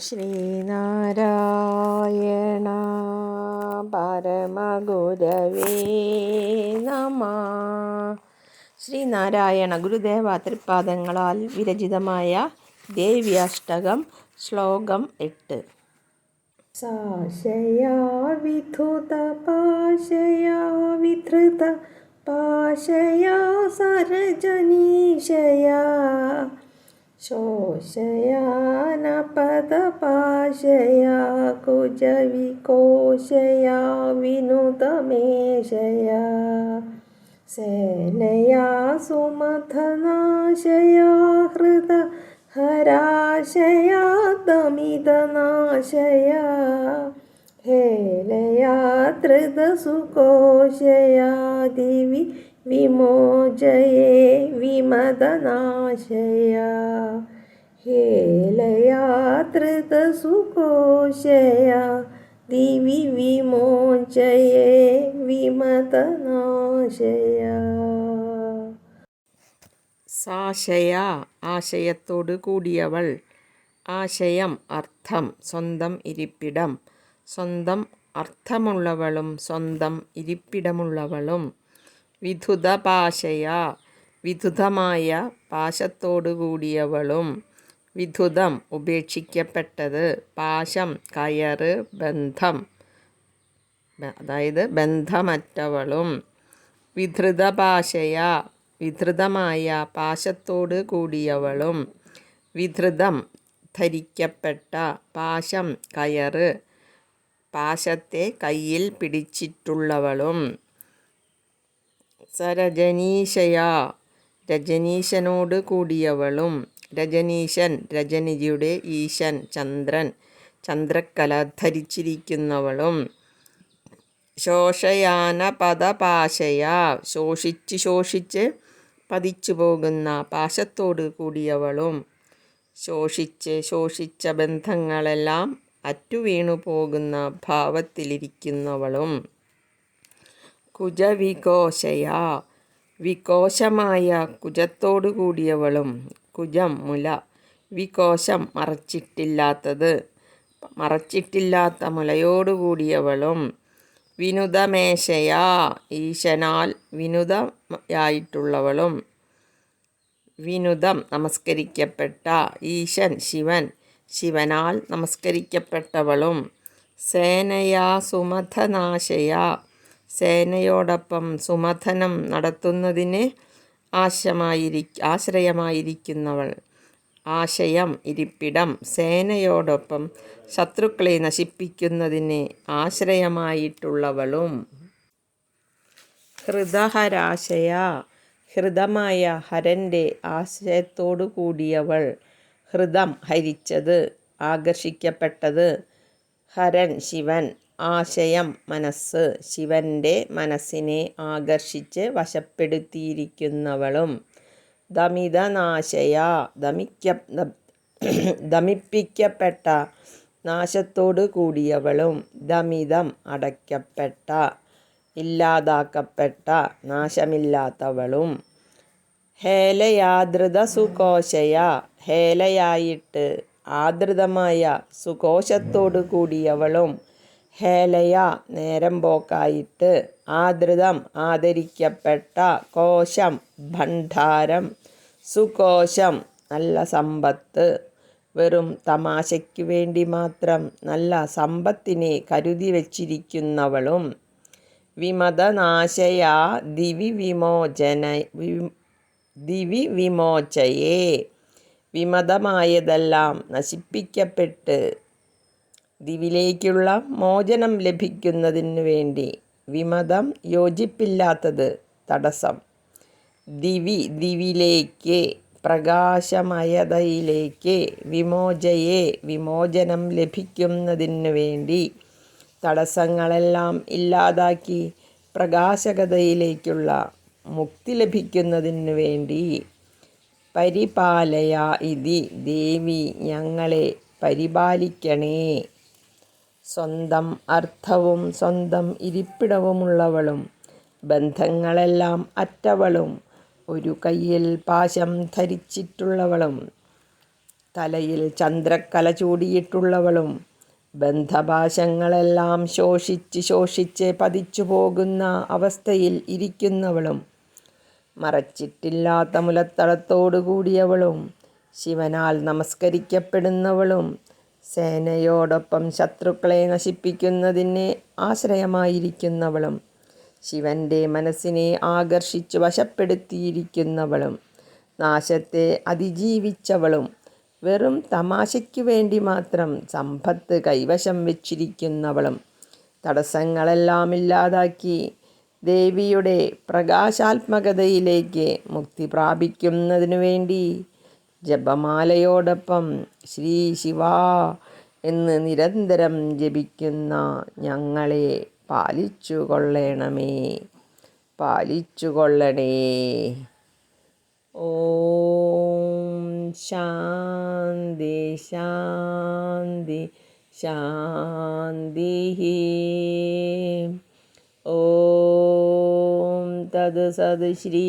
ശ്രീനാരായണ പരമഗുരവേ നമ. ശ്രീനാരായണ ഗുരുദേവ തൃപ്പാദങ്ങളാൽ വിരചിതമായ ദേവ്യാഷ്ടകം ശ്ലോകം എട്ട്. സാശയാ വിധുത പാശയാ വിധൃത പാശയാ സരജനീശയാ. ശോഷയാന പദപാശയാ കുജവികോശയാ വിനുതമേശയാ സേനയാ സുമഥനാശയാ ഹൃദ ഹരാശയാ ദമിതനാശയാ. ഹേലയാ ധൃതസുകോശയാ ദിവി വിമോചയേ വിമദനാശയാ സുഖോശയാ. ദിവി വിമോചയേ വിമതനാശയ. സാശയ ആശയത്തോടു കൂടിയവൾ. ആശയം അർത്ഥം സ്വന്തം ഇരിപ്പിടം. സ്വന്തം അർത്ഥമുള്ളവളും സ്വന്തം ഇരിപ്പിടമുള്ളവളും. വിധുത പാശയ വിധുതമായ പാശത്തോടു കൂടിയവളും. വിധുതം ഉപേക്ഷിക്കപ്പെട്ടത്. പാശം കയറ് ബന്ധം. അതായത് ബന്ധമറ്റവളും. വിധൃത പാശയ വിധൃതമായ പാശത്തോട് കൂടിയവളും. വിധൃതം ധരിക്കപ്പെട്ട പാശം കയറ് പാശത്തെ കയ്യിൽ പിടിച്ചിട്ടുള്ളവളും. സരജനീശയ രജനീശനോട് കൂടിയവളും. രജനീശൻ രജനിജിയുടെ ഈശൻ ചന്ദ്രൻ ചന്ദ്രക്കല ധരിച്ചിരിക്കുന്നവളും ശോഷയാന പദപാശയാ ശോഷിച്ച് ശോഷിച്ച് പതിച്ചു പോകുന്ന പാശത്തോട് കൂടിയവളും. ശോഷിച്ച് ശോഷിച്ച ബന്ധങ്ങളെല്ലാം അറ്റുവീണു പോകുന്ന ഭാവത്തിലിരിക്കുന്നവളും. കുജവികോശയാ വികോശമായ കുജത്തോടു കൂടിയവളും. കുജം മുല വികോശം മറച്ചിട്ടില്ലാത്തത്. മറച്ചിട്ടില്ലാത്ത മുലയോടുകൂടിയവളും വിനുതമേശയാ. ഈശനാൽ വിനുതയായിട്ടുള്ളവളും വിനുദം നമസ്കരിക്കപ്പെട്ട ഈശൻ ശിവൻ ശിവനാൽ നമസ്കരിക്കപ്പെട്ടവളും സേനയാ സുമഥനാശയാ സേനയോടൊപ്പം സുമഥനം നടത്തുന്നതിന് ആശമായിരി ആശ്രയമായിരിക്കുന്നവൾ. ആശയം ഇരിപ്പിടം സേനയോടൊപ്പം ശത്രുക്കളെ നശിപ്പിക്കുന്നതിന് ആശ്രയമായിട്ടുള്ളവളും. ഹൃദഹരാശയ ഹൃദമായ ഹരന്റെ ആശയത്തോടു കൂടിയവൾ ഹൃദം ഹരിച്ചത് ആകർഷിക്കപ്പെട്ടത് ഹരൻ ശിവൻ. ആശയം മനസ്സ് ശിവന്റെ മനസ്സിനെ ആകർഷിച്ച് വശപ്പെടുത്തിയിരിക്കുന്നവളും. ദമിതനാശയ ദമിക്ക ദമിപ്പിക്കപ്പെട്ട നാശത്തോടു കൂടിയവളും ദമിതം അടയ്ക്കപ്പെട്ട ഇല്ലാതാക്കപ്പെട്ട നാശമില്ലാത്തവളും. ഹേലയാദൃത സുകോശയ ഹേലയായിട്ട് ആദൃതമായ സുകോശത്തോടു കൂടിയവളും ഹേലയ നേരം പോക്കായിട്ട് ആദൃതം ആദരിക്കപ്പെട്ട കോശം ഭണ്ഡാരം. സുകോശം നല്ല സമ്പത്ത്. വെറും തമാശയ്ക്ക് വേണ്ടി മാത്രം നല്ല സമ്പത്തിനെ കരുതി വച്ചിരിക്കുന്നവളും വിമതനാശയാ ദിവി വിമോചന ദിവി വിമോചയേ. വിമതമായതെല്ലാം നശിപ്പിക്കപ്പെട്ട് ദിവിലേക്കുള്ള മോചനം ലഭിക്കുന്നതിന് വേണ്ടി വിമതം യോജിപ്പില്ലാത്തത് തടസ്സം. ദിവി ദിവിലേക്ക് പ്രകാശമയതയിലേക്ക് വിമോചയെ വിമോചനം ലഭിക്കുന്നതിന് വേണ്ടി തടസ്സങ്ങളെല്ലാം ഇല്ലാതാക്കി പ്രകാശകതയിലേക്കുള്ള മുക്തി ലഭിക്കുന്നതിന് വേണ്ടി പരിപാലയ ഇതി ദേവി ഞങ്ങളെ പരിപാലിക്കണേ. സ്വന്തം അർത്ഥവും സ്വന്തം ഇരിപ്പിടവുമുള്ളവളും ബന്ധങ്ങളെല്ലാം അറ്റവളും ഒരു കയ്യിൽ പാശം ധരിച്ചിട്ടുള്ളവളും തലയിൽ ചന്ദ്രക്കല ചൂടിയിട്ടുള്ളവളും ബന്ധപാശങ്ങളെല്ലാം ശോഷിച്ച് ശോഷിച്ച് പതിച്ചു പോകുന്ന അവസ്ഥയിൽ ഇരിക്കുന്നവളും മറച്ചിട്ടില്ലാത്ത മുലത്തളത്തോടു കൂടിയവളും ശിവനാൽ നമസ്കരിക്കപ്പെടുന്നവളും സേനയോടൊപ്പം ശത്രുക്കളെ നശിപ്പിക്കുന്നതിന് ആശ്രയമായിരിക്കുന്നവളും ശിവന്റെ മനസ്സിനെ ആകർഷിച്ചു വശപ്പെടുത്തിയിരിക്കുന്നവളും നാശത്തെ അതിജീവിച്ചവളും വെറും തമാശയ്ക്കു വേണ്ടി മാത്രം സമ്പത്ത് കൈവശം വെച്ചിരിക്കുന്നവളും തടസ്സങ്ങളെല്ലാം ഇല്ലാതാക്കി ദേവിയുടെ പ്രകാശാത്മകതയിലേക്ക് മുക്തി പ്രാപിക്കുന്നതിനു വേണ്ടി ജപമാലയോടൊപ്പം ശ്രീ ശിവ എന്ന് നിരന്തരം ജപിക്കുന്ന ഞങ്ങളെ പാലിച്ചു കൊള്ളണമേ പാലിച്ചു കൊള്ളണേ. ഓം ശാന്തി ശാന്തി ശാന്തി ഓം തത് സത് ശ്രീ